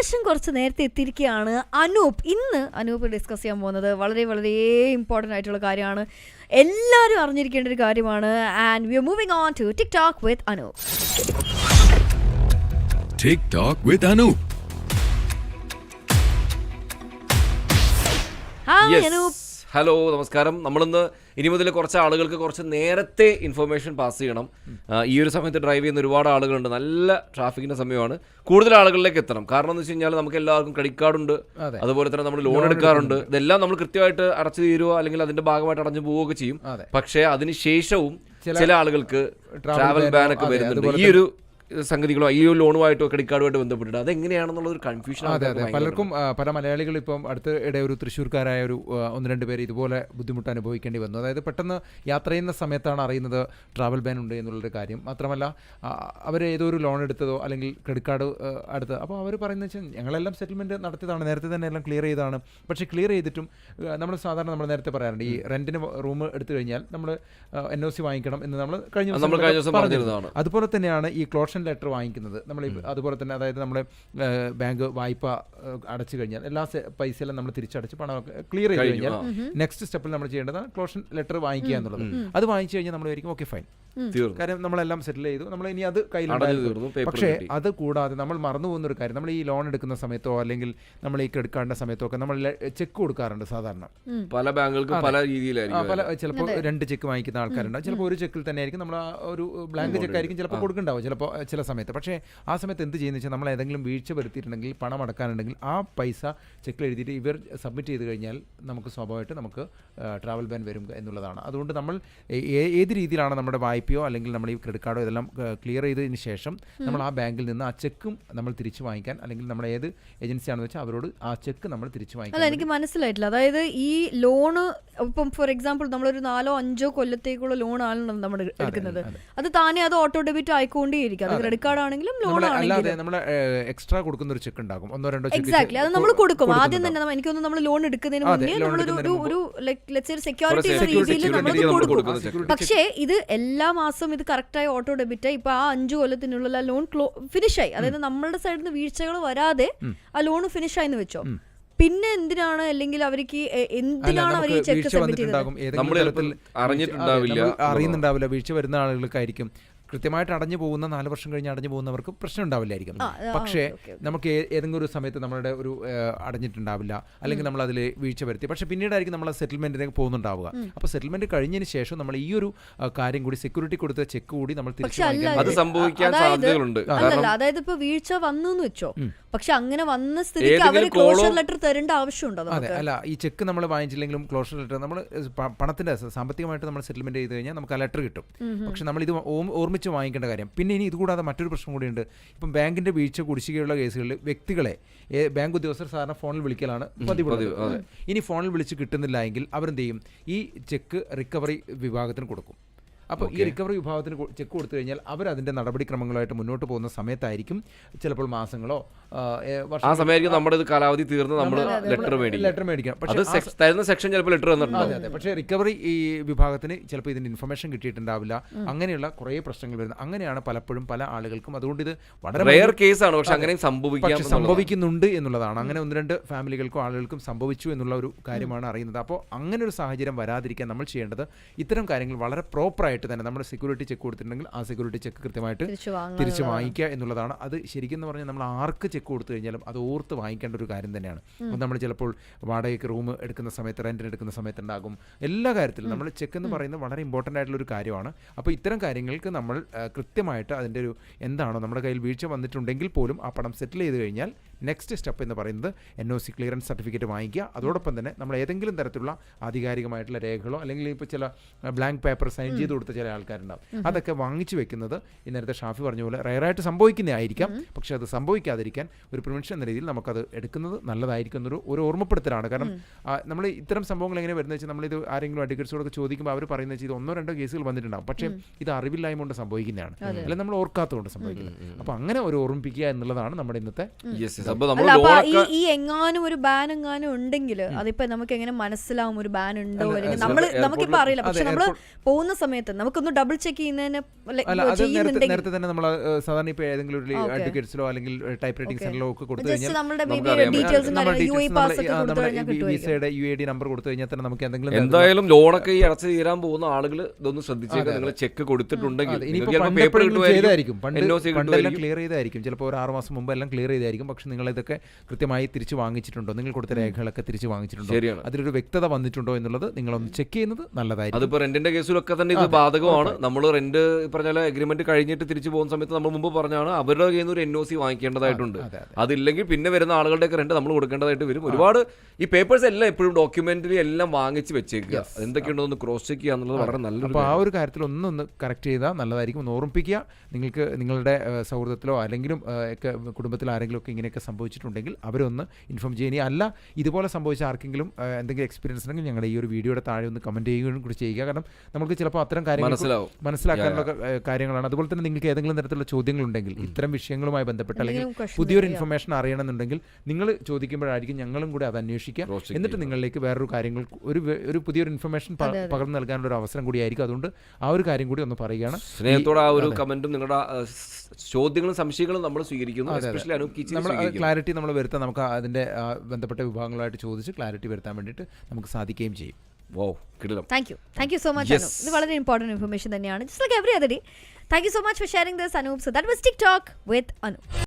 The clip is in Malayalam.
അത്യാവശ്യം കുറച്ച് നേരത്തെ എത്തിയിരിക്കുകയാണ് അനൂപ്. ഇന്ന് അനൂപ് ഡിസ്കസ് ചെയ്യാൻ പോകുന്നത് വളരെ വളരെ ഇമ്പോർട്ടന്റ് ആയിട്ടുള്ള കാര്യമാണ്. എല്ലാവരും അറിഞ്ഞിരിക്കേണ്ട ഒരു കാര്യമാണ്. And we are moving on to TikTok with Anup TikTok with Anup. Hi Anup hello നമസ്കാരം. നമ്മളിന്ന് ഇനി മുതൽ കുറച്ച് ആളുകൾക്ക് കുറച്ച് നേരത്തെ ഇൻഫർമേഷൻ പാസ് ചെയ്യണം. ഈ ഒരു സമയത്ത് ഡ്രൈവ് ചെയ്യുന്ന ഒരുപാട് ആളുകളുണ്ട്. നല്ല ട്രാഫിക്കിന്റെ സമയമാണ്. കൂടുതൽ ആളുകളിലേക്ക് എത്തണം. കാരണം എന്ന് വെച്ച് കഴിഞ്ഞാൽ നമുക്ക് എല്ലാവർക്കും ക്രെഡിറ്റ് കാർഡുണ്ട് അതെ. അതുപോലെ തന്നെ നമ്മൾ ലോൺ എടുക്കാറുണ്ട്. ഇതെല്ലാം നമ്മൾ കൃത്യമായിട്ട് അടച്ചു തീരുവോ അല്ലെങ്കിൽ അതിന്റെ ഭാഗമായിട്ട് അടഞ്ഞു പോവുകയൊക്കെ ചെയ്യും. പക്ഷേ അതിന് ശേഷവും ചില- ആളുകൾക്ക് ട്രാവൽ ബാൻ ഒക്കെ വരുന്നുണ്ട്. ഈ ഒരു സംഗതികളോ ഈ ലോണുമായിട്ടോ ക്രെഡിറ്റ് കാർഡുമായിട്ട് ബന്ധപ്പെട്ടിട്ട് അതെങ്ങനെയാണെന്നുള്ള ഒരു കൺഫ്യൂഷൻ അതെ അതെ. പലർക്കും പല മലയാളികൾ ഇപ്പം അടുത്ത ഇടെ ഒരു തൃശ്ശൂർക്കാരായ ഒരു ഒന്ന് രണ്ട് പേര് ഇതുപോലെ ബുദ്ധിമുട്ട് അനുഭവിക്കേണ്ടി വന്നു. അതായത് പെട്ടെന്ന് യാത്ര ചെയ്യുന്ന സമയത്താണ് അറിയുന്നത് ട്രാവൽ ബാൻ ഉണ്ട് എന്നുള്ളൊരു കാര്യം. മാത്രമല്ല അവർ ഏതോ ഒരു ലോൺ എടുത്തതോ അല്ലെങ്കിൽ ക്രെഡിറ്റ് കാർഡ് അടുത്ത്. അപ്പോൾ അവർ പറയുന്നത് വെച്ചാൽ ഞങ്ങളെല്ലാം സെറ്റിൽമെന്റ് നടത്തിയതാണ്. നേരത്തെ തന്നെ എല്ലാം ക്ലിയർ ചെയ്തതാണ്. പക്ഷേ ക്ലിയർ ചെയ്തിട്ടും നമ്മൾ സാധാരണ നമ്മൾ നേരത്തെ പറയാറുണ്ട് ഈ റെന്റിന് റൂം എടുത്തു കഴിഞ്ഞാൽ നമ്മൾ എൻ ഒ സി വാങ്ങിക്കണം എന്ന് നമ്മൾ കഴിഞ്ഞ ദിവസം. അതുപോലെ തന്നെയാണ് ഈ ക്ലോഷൻ ലെറ്റർ വാങ്ങിക്കുന്നത്. നമ്മൾ അതുപോലെ തന്നെ അതായത് നമ്മൾ ബാങ്ക് വായ്പ അടച്ചു കഴിഞ്ഞാൽ എല്ലാ പൈസയെല്ലാം നമ്മൾ തിരിച്ചടച്ച് പണം ക്ലിയർ ചെയ്ത് കഴിഞ്ഞാൽ നെക്സ്റ്റ് സ്റ്റെപ്പിൽ നമ്മൾ ചെയ്യേണ്ടതാണ് ക്ലോഷൻ ലെറ്റർ വാങ്ങിക്കുക എന്നുള്ളത്. അത് വാങ്ങിച്ചു കഴിഞ്ഞാൽ നമ്മൾ വിചാരിക്കും ഓക്കെ ഫൈൻ. കാര്യം നമ്മളെല്ലാം സെറ്റിൽ ചെയ്തു. നമ്മൾ ഇനി അത് കയ്യിലുണ്ടായിരുന്നു. പക്ഷേ അത് കൂടാതെ നമ്മൾ മറന്നു പോകുന്ന ഒരു കാര്യം. നമ്മൾ ഈ ലോൺ എടുക്കുന്ന സമയത്തോ അല്ലെങ്കിൽ നമ്മൾ ഈ ക്രെഡിറ്റ് കാർഡിന്റെ സമയത്തോ ഒക്കെ നമ്മൾ ചെക്ക് കൊടുക്കാറുണ്ട് സാധാരണ. പല ബാങ്കുകൾക്ക് പല രീതിയിലായിരിക്കും പല ചിലപ്പോൾ രണ്ട് ചെക്ക് വാങ്ങിക്കുന്ന ആൾക്കാരുണ്ടാവും ചിലപ്പോൾ ഒരു ചെക്കിൽ തന്നെ ആയിരിക്കും നമ്മൾ ആ ഒരു ബ്ലാങ്ക് ചെക്ക് ആയിരിക്കും ചിലപ്പോൾ കൊടുക്കുന്നുണ്ടാവും ചിലപ്പോൾ ചില സമയത്ത്. പക്ഷേ ആ സമയത്ത് എന്ത് ചെയ്യുന്നത് വെച്ചാൽ നമ്മൾ ഏതെങ്കിലും വീഴ്ച വരുത്തിയിട്ടുണ്ടെങ്കിൽ പണം അടക്കാനുണ്ടെങ്കിൽ ആ പൈസ ചെക്കിൽ എഴുതിയിട്ട് ഇവർ സബ്മിറ്റ് ചെയ്ത് കഴിഞ്ഞാൽ നമുക്ക് സ്വാഭാവികമായിട്ട് നമുക്ക് ട്രാവൽ ബാൻ വരും എന്നുള്ളതാണ്. അതുകൊണ്ട് നമ്മൾ ഏത് രീതിയിലാണ് നമ്മുടെ വായ്പയോ അല്ലെങ്കിൽ നമ്മൾ ഈ ക്രെഡിറ്റ് കാർഡോ ഇതെല്ലാം ക്ലിയർ ചെയ്തതിന് ശേഷം നമ്മൾ ആ ബാങ്കിൽ നിന്ന് ആ ചെക്കും നമ്മൾ തിരിച്ചു വാങ്ങിക്കാൻ അല്ലെങ്കിൽ നമ്മൾ ഏത് ഏജൻസിയാണെന്ന് വെച്ചാൽ അവരോട് ആ ചെക്ക് നമ്മൾ തിരിച്ചു അല്ല എനിക്ക് മനസ്സിലായിട്ടില്ല. അതായത് ഈ ലോണ് ഇപ്പം ഫോർ എക്സാമ്പിൾ നമ്മളൊരു നാലോ അഞ്ചോ കൊല്ലത്തേക്കുള്ള ലോൺ ആണ് നമ്മൾ എടുക്കുന്നത്. അത്. താനേ അത് ഓട്ടോ ഡെബിറ്റ് ആയിക്കൊണ്ടേയിരിക്കും. അത് ക്രെഡിറ്റ് കാർഡ് ആണെങ്കിലും ലോൺ അല്ലാതെ നമ്മൾ എക്സ്ട്രാ കൊടുക്കുന്ന ഒരു ചെക്ക് ഉണ്ടാകും. ഒന്നോ രണ്ടോ ചെക്ക് എക്സാക്ട്ലി അത് നമ്മൾ കൊടുക്കും. ആദ്യം തന്നെ എനിക്കൊന്ന് നമ്മൾ ലോൺ എടുക്കുന്നതിന് മുന്നേ നമ്മളൊരു ഒരു ലൈക് ഒരു സെക്യൂരിറ്റി രീതിയിൽ നമ്മൾ കൊടുക്കും. പക്ഷേ ഇത് എല്ലാ മാസവും ഇത് കറക്റ്റായി ഓട്ടോ ഡെബിറ്റ് ഇപ്പൊ ആ അഞ്ചു കൊല്ലത്തിനുള്ള ലോൺ ഫിനിഷ് ആയി. അതായത് നമ്മളുടെ സൈഡിൽ നിന്ന് വീഴ്ചകൾ വരാതെ ആ ലോൺ ഫിനിഷ് എന്ന് വെച്ചോ. പിന്നെ എന്തിനാണ് അല്ലെങ്കിൽ അവർക്ക് എന്തിനാണ് അവർ ഈ ചെക്ക് സബ്മിറ്റ് ചെയ്തത്? അറിയുന്നുണ്ടാവില്ല. വീഴ്ച വരുന്ന ആളുകൾക്കായിരിക്കും. കൃത്യമായിട്ട് അടഞ്ഞു പോകുന്ന നാല് വർഷം കഴിഞ്ഞ് അടഞ്ഞു പോകുന്നവർക്ക് പ്രശ്നം ഉണ്ടാവില്ലായിരിക്കും പക്ഷേ. നമുക്ക് ഏതെങ്കിലും ഒരു സമയത്ത് നമ്മളുടെ ഒരു അടഞ്ഞിട്ടുണ്ടാവില്ല. അല്ലെങ്കിൽ നമ്മൾ അതിൽ വീഴ്ച വരുത്തി. പക്ഷേ പിന്നീടായിരിക്കും നമ്മൾ സെറ്റിൽമെന്റിലേക്ക് പോകുന്നുണ്ടാവുക. അപ്പോൾ സെറ്റിൽമെന്റ് കഴിഞ്ഞതിന് ശേഷം നമ്മൾ ഈ ഒരു കാര്യം കൂടി സെക്യൂരിറ്റി കൊടുത്ത ചെക്ക് കൂടി നമ്മൾ തിരിച്ചു അത് സംഭവിക്കാൻ സാധ്യതകളുണ്ട്. അതായത് ഇപ്പൊ വീഴ്ച വന്നു വെച്ചോ? പക്ഷെ അങ്ങനെ വന്ന സ്ഥിതിക്ക് അവർ അവർ ക്ലോഷർ ലെറ്റർ തരേണ്ട ആവശ്യമുണ്ടോ അതെ അല്ല ഈ ചെക്ക് നമ്മൾ വാങ്ങിച്ചില്ലെങ്കിലും ക്ലോഷർ ലെറ്റർ നമ്മൾ പണത്തിന്റെ സാമ്പത്തികമായിട്ട് നമ്മൾ സെറ്റിൽമെന്റ് ചെയ്ത് കഴിഞ്ഞാൽ നമുക്ക് ആ ലെറ്റർ കിട്ടും. പക്ഷെ നമ്മൾ ഇത് ഓർമ്മിച്ച് വാങ്ങിക്കേണ്ട കാര്യം. പിന്നെ ഇനി ഇതുകൂടാതെ മറ്റൊരു പ്രശ്നം കൂടിയുണ്ട്. ഇപ്പം ബാങ്കിന്റെ വീഴ്ച കുടിശ്ശികയുള്ള കേസുകളിൽ വ്യക്തികളെ ബാങ്ക് ഉദ്യോഗസ്ഥർ സാധാരണ ഫോണിൽ വിളിക്കലാണ് പതിവുള്ളത് ഇനി ഫോണിൽ വിളിച്ച് കിട്ടുന്നില്ല എങ്കിൽ അവരെന്ത് ചെയ്യും? ഈ ചെക്ക് റിക്കവറി വിഭാഗത്തിന് കൊടുക്കും. അപ്പോൾ ഈ റിക്കവറി വിഭാഗത്തിന് ചെക്ക് കൊടുത്തു കഴിഞ്ഞാൽ അവർ അതിന്റെ നടപടിക്രമങ്ങളുമായിട്ട് മുന്നോട്ട് പോകുന്ന സമയത്തായിരിക്കും ചിലപ്പോൾ മാസങ്ങളോ ആ, സമയമായിരിക്കും നമ്മുടെ ഇത് കാലാവധി തീർന്ന് നമ്മൾ ലെറ്റർ മേടിക്കും. ലെറ്റർ മേടിക്കണം. പക്ഷേ തരുന്ന സെക്ഷൻ ചിലപ്പോൾ ലെറ്റർ അതെ തന്നിട്ടുണ്ട് അതെ. പക്ഷേ റിക്കവറി ഈ വിഭാഗത്തിന് ചിലപ്പോൾ ഇതിന്റെ ഇൻഫർമേഷൻ കിട്ടിയിട്ടുണ്ടാവില്ല. അങ്ങനെയുള്ള കുറേ പ്രശ്നങ്ങൾ വരുന്നത് അങ്ങനെയാണ് പലപ്പോഴും പല ആളുകൾക്കും. അതുകൊണ്ട് ഇത് വളരെ റെയർ കേസാണ് പക്ഷെ അങ്ങനെയും സംഭവിക്കാം സംഭവിക്കുന്നുണ്ട് എന്നുള്ളതാണ്. അങ്ങനെ ഒന്ന് രണ്ട് ഫാമിലികൾക്കും ആളുകൾക്കും സംഭവിച്ചു എന്നുള്ള ഒരു കാര്യമാണ് അറിയുന്നത്. അപ്പോൾ അങ്ങനെ ഒരു സാഹചര്യം വരാതിരിക്കാൻ നമ്മൾ ചെയ്യേണ്ടത് ഇത്തരം കാര്യങ്ങൾ വളരെ പ്രോപ്പറായിട്ട് തന്നെ നമ്മുടെ സെക്യൂരിറ്റി ചെക്ക് കൊടുത്തിട്ടുണ്ടെങ്കിൽ ആ സെക്യൂരിറ്റി ചെക്ക് കൃത്യമായിട്ട് തിരിച്ചു വാങ്ങുക തിരിച്ച് വാങ്ങിക്കുക എന്നുള്ളതാണ്. അത് ശരിക്കും എന്ന് പറഞ്ഞാൽ നമ്മൾ ആർക്ക് ചെക്ക് കൊടുത്തു കഴിഞ്ഞാലും അത് ഓർത്ത് വാങ്ങിക്കേണ്ട ഒരു കാര്യം തന്നെയാണ്. അപ്പം നമ്മൾ ചിലപ്പോൾ വാടകയ്ക്ക് റൂം എടുക്കുന്ന സമയത്ത് റെന്റിന് എടുക്കുന്ന സമയത്ത് ഉണ്ടാകും. എല്ലാ കാര്യത്തിലും നമ്മൾ ചെക്ക് എന്ന് പറയുന്നത് വളരെ ഇമ്പോർട്ടന്റ് ആയിട്ടുള്ള ഒരു കാര്യമാണ്. അപ്പോൾ ഇത്തരം കാര്യങ്ങൾക്ക് നമ്മൾ കൃത്യമായിട്ട് അതിന്റെ ഒരു എന്താണോ നമ്മുടെ കയ്യിൽ വീഴ്ച വന്നിട്ടുണ്ടെങ്കിൽ പോലും ആ പണം സെറ്റിൽ ചെയ്ത് കഴിഞ്ഞാൽ നെക്സ്റ്റ് സ്റ്റെപ്പ് എന്ന് പറയുന്നത് N O C clearance certificate വാങ്ങിക്കുക. അതോടൊപ്പം തന്നെ നമ്മൾ ഏതെങ്കിലും തരത്തിലുള്ള ആധികാരികമായിട്ടുള്ള രേഖകളോ അല്ലെങ്കിൽ ഇപ്പോൾ ചില ബ്ലാങ്ക് പേപ്പർ സൈൻ ചെയ്ത് കൊടുത്ത ചില ആൾക്കാരുണ്ടാവും. അതൊക്കെ വാങ്ങിച്ചു വെക്കുന്നത് ഇന്നലത്തെ ഷാഫി പറഞ്ഞ പോലെ റയറായിട്ട് സംഭവിക്കുന്നതായിരിക്കാം. പക്ഷേ അത് സംഭവിക്കാതിരിക്കാൻ ഒരു പ്രിവെൻഷൻ എന്ന രീതിയിൽ നമുക്കത് എടുക്കുന്നത് നല്ലതായിരിക്കും എന്നൊരു ഒരു ഓർമ്മപ്പെടുത്തലാണ്. കാരണം നമ്മൾ ഇത്തരം സംഭവങ്ങൾ എങ്ങനെ വരുന്നത് വെച്ചാൽ നമ്മളിത് ആരെങ്കിലും അഡ്വക്കേറ്റ്സോടൊക്കെ ചോദിക്കുമ്പോൾ അവർ പറയുന്നത് വെച്ചാൽ ഇത് ഒന്നോ രണ്ടോ കേസുകൾ വന്നിട്ടുണ്ടാവും. പക്ഷേ ഇത് അറിവില്ലായ്മ കൊണ്ട് സംഭവിക്കുന്നതാണ് അല്ലെങ്കിൽ നമ്മൾ ഓർക്കാത്തതുകൊണ്ട് സംഭവിക്കുന്നത്. അപ്പോൾ അങ്ങനെ ഒരു ഓർമ്മിപ്പിക്കുക എന്നുള്ളതാണ് നമ്മുടെ ഇന്നത്തെ ഈ ലോണൊക്കെ ഈ എങ്ങാനും ഒരു ബാൻ എങ്ങാനും ഉണ്ടെങ്കിൽ അതിപ്പോ നമുക്ക് എങ്ങനെ മനസ്സിലാവും ഒരു ബാൻ ഉണ്ടോ അല്ലെങ്കിൽ അല്ല, നമ്മൾ നമുക്കിപ്പോ അറിയില്ല. പക്ഷെ നമ്മൾ നമ്മൾ പോകുന്ന സമയത്ത് നമുക്കൊന്ന് ഡബിൾ ചെക്ക് ചെയ്യുന്നതിന് നേരത്തെ തന്നെ നമ്മൾ സാധാരണ ഇപ്പോൾ ഏതെങ്കിലും ഒരു. അഡ്വക്കേറ്റ്സിലോ അല്ലെങ്കിൽ ടൈപ്പ് റൈറ്റിംഗ്. സെന്ററിലോ ഒക്കെ കൊടുത്തു കഴിഞ്ഞാൽ യു എ പാസ് ഒക്കെ ആ, കഴിഞ്ഞാൽ വിസയുടെ യു ഡി നമ്പർ കൊടുത്തു കഴിഞ്ഞാൽ തന്നെ നമുക്ക് എന്തെങ്കിലും എന്തായാലും ലോണൊക്കെ ഈ അടച്ചു തീരാൻ പോകുന്ന ആളുകൾ ഇതൊന്ന് ശ്രദ്ധിച്ചേക്കാം നിങ്ങൾ ചെക്ക് കൊടുത്തിട്ടുണ്ടെങ്കിൽ പേപ്പർ ചെയ്തായിരിക്കും. പണ്ട് ക്ലിയർ ചെയ്തായിരിക്കും. ചിലപ്പോൾ ഒരു ആറ് മാസം മുമ്പ് എല്ലാം ക്ലിയർ ചെയ്തായിരിക്കും. പക്ഷെ നിങ്ങൾ ഇതൊക്കെ കൃത്യമായി തിരിച്ചു വാങ്ങിച്ചിട്ടുണ്ടോ? നിങ്ങൾ കൊടുത്ത രേഖകളൊക്കെ തിരിച്ചു വാങ്ങിച്ചിട്ടുണ്ടോ? ശരിയാണ്. അതിലൊരു വ്യക്തത വന്നിട്ടുണ്ടോ എന്നുള്ളത് നിങ്ങളൊന്ന് ചെക്ക് ചെയ്യുന്നത് നല്ലതായിരിക്കും. അതിപ്പോ റെന്റിന്റെ കേസിലൊക്കെ തന്നെ ഇത് ബാധകമാണ്. നമ്മൾ റെന്റ് പറഞ്ഞാൽ അഗ്രിമെന്റ് കഴിഞ്ഞിട്ട് തിരിച്ചു പോകുന്ന സമയത്ത് നമ്മൾ മുമ്പ് പറഞ്ഞാണ് അവരുടെ കയ്യിൽ നിന്ന് ഒരു എൻ ഒ സി വാങ്ങിക്കേണ്ടതായിട്ടുണ്ട്. അതെ, അതെ. അതില്ലെങ്കിൽ പിന്നെ വരുന്ന ആളുകളുടെയൊക്കെ റെന്റ് നമ്മൾ കൊടുക്കേണ്ടതായിട്ട് വരും. ഒരുപാട് ഈ പേപ്പേഴ്സ് എല്ലാം എപ്പോഴും ഡോക്യുമെന്ററി എല്ലാം വാങ്ങിച്ച് വെച്ചേക്കുക. എന്തൊക്കെയുണ്ടോ ഒന്ന് ക്രോസ് ചെക്ക് ചെയ്യുക എന്നുള്ളത് വളരെ നല്ലൊരു അപ്പോൾ ആ ഒരു കാര്യത്തിൽ ഒന്നൊന്ന് കറക്റ്റ് ചെയ്താൽ നല്ലതായിരിക്കും. ഒന്ന് ഓർമ്മിപ്പിക്കുക. നിങ്ങൾക്ക് നിങ്ങളുടെ സൗഹൃദത്തിലോ അല്ലെങ്കിലും ഒക്കെ കുടുംബത്തിലോ ആരെങ്കിലും ഒക്കെ ഇങ്ങനെയൊക്കെ സംഭവിച്ചിട്ടുണ്ടെങ്കിൽ അവരൊന്ന് ഇൻഫോം ചെയ്യുക. ഇനി അല്ല ഇതുപോലെ സംഭവിച്ച ആർക്കെങ്കിലും എന്തെങ്കിലും എക്സ്പീരിയൻസ് ഉണ്ടെങ്കിൽ ഞങ്ങളുടെ ഈ ഒരു വീഡിയോയുടെ താഴെ ഒന്ന് കമന്റ് ചെയ്യുകയും കൂടി ചെയ്യുക. കാരണം നമുക്ക് ചിലപ്പോൾ അത്തരം കാര്യങ്ങൾ മനസ്സിലാവും. മനസ്സിലാക്കാനുള്ള കാര്യങ്ങളാണ്. അതുപോലെ തന്നെ നിങ്ങൾക്ക് ഏതെങ്കിലും തരത്തിലുള്ള ചോദ്യങ്ങളുണ്ടെങ്കിൽ ഇത്തരം വിഷയങ്ങളുമായി ബന്ധപ്പെട്ട് അല്ലെങ്കിൽ പുതിയൊരു ഇൻഫർമേഷൻ അറിയണമെന്നുണ്ടെങ്കിൽ നിങ്ങൾ ചോദിക്കുമ്പോഴായിരിക്കും ഞങ്ങളും കൂടി അത് അന്വേഷിക്കുക. എന്നിട്ട് നിങ്ങളിലേക്ക് വേറൊരു കാര്യങ്ങൾ ഒരു ഒരു പുതിയൊരു ഇൻഫർമേഷൻ പകർന്നു നൽകാനുള്ള ഒരു അവസരം കൂടിയായിരിക്കും. അതുകൊണ്ട് ആ ഒരു കാര്യം കൂടി ഒന്ന് പറയുകയാണ്. സ്നേഹത്തോടെ ആ ഒരു കമന്റും നിങ്ങളുടെ ചോദ്യങ്ങളും സംശയങ്ങളും നമ്മൾ സ്വീകരിക്കുന്നു. എസ്പെഷ്യലി അനു കിച്ചി നമ്മൾ ക്ലാരിറ്റി നമ്മൾ വരുത്താൻ നമുക്ക് അതിന്റെ ബന്ധപ്പെട്ട വിഭാഗങ്ങളായിട്ട് ചോദിച്ച് ക്ലാരിറ്റി വരുത്താൻ വേണ്ടിയിട്ട് നമുക്ക് സാധിക്കുകയും ചെയ്യും. വോ കിടിലം. Thank you thank you so much Anu ഇത് വളരെ ഇമ്പോർട്ടന്റ് ഇൻഫർമേഷൻ തന്നെയാണ്. Just like every other day thank you so much for sharing this Anup so that was TikTok with Anu